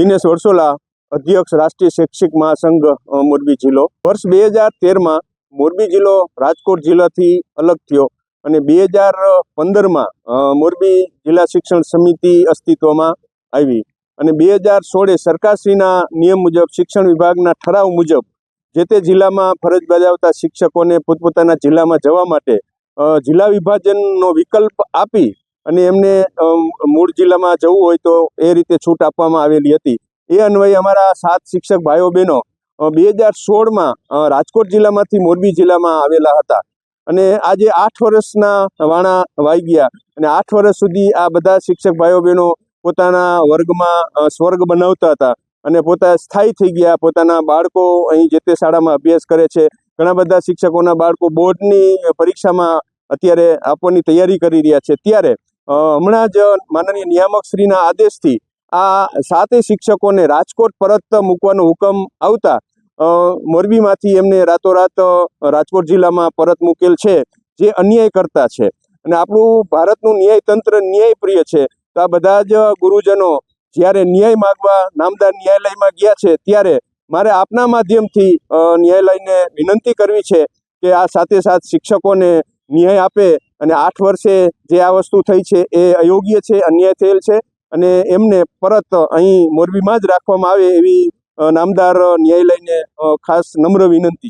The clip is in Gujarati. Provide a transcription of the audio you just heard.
દિનેશ વરસોલા, અધ્યક્ષ રાષ્ટ્રીય શૈક્ષિક મહાસંઘ મોરબી જિલ્લો. વર્ષ બે હજાર તેરમાં મોરબી જિલ્લો રાજકોટ જિલ્લાથી અલગ થયો અને બે હજાર પંદરમાં મોરબી જિલ્લા શિક્ષણ સમિતિ અસ્તિત્વમાં આવી અને બે હજાર સોળે સરકારશ્રીના નિયમ મુજબ, શિક્ષણ વિભાગના ઠરાવ મુજબ જે તે જિલ્લામાં ફરજ બજાવતા શિક્ષકોને પોતપોતાના જિલ્લામાં જવા માટે જિલ્લા વિભાજનનો વિકલ્પ આપી અને એમને મૂળ જિલ્લામાં જવું હોય તો એ રીતે છૂટ આપવામાં આવેલી હતી. એ અન્વયે અમારા સાત શિક્ષક ભાઈઓ બહેનો બે હજાર સોળમાં રાજકોટ જિલ્લામાંથી મોરબી જિલ્લામાં આવેલા હતા. અને આજે આઠ વર્ષના વાણા વાઈ ગયા અને આઠ વર્ષ સુધી આ બધા શિક્ષક ભાઈઓ બહેનો પોતાના વર્ગમાં સ્વર્ગ બનાવતા હતા અને પોતા સ્થાયી થઈ ગયા. પોતાના બાળકો અહીં જે તે શાળામાં અભ્યાસ કરે છે, ઘણા બધા શિક્ષકોના બાળકો બોર્ડની પરીક્ષામાં અત્યારે આપવાની તૈયારી કરી રહ્યા છે. ત્યારે હમણાં જ માનનીય નિયામક શ્રીના આદેશથી આ સાતે શિક્ષકોને રાજકોટ પરત મૂકવાનો હુકમ આવતા મોરબીમાંથી એમને રાતોરાત રાજકોટ જિલ્લામાં પરત મૂકેલ છે, જે અન્યાય કરતા છે. અને આપણું ભારતનું ન્યાય તંત્ર ન્યાયપ્રિય છે. તો આ બધા જ ગુરુજનો જ્યારે ન્યાય માગવા, નામદાર ન્યાયાલયમાં ગયા છે, ત્યારે મારે આપના માધ્યમથી ન્યાયાલયને વિનંતી કરવી છે કે આ સાથે સાથ શિક્ષકોને ન્યાય આપે અને આઠ વર્ષે જે આ વસ્તુ થઈ છે એ અયોગ્ય છે, અન્યાય થયેલ છે અને એમને પરત અહીં મોરબીમાં જ રાખવામાં આવે એવી નામદાર ન્યાયાલયને ખાસ નમ્ર વિનંતી છે.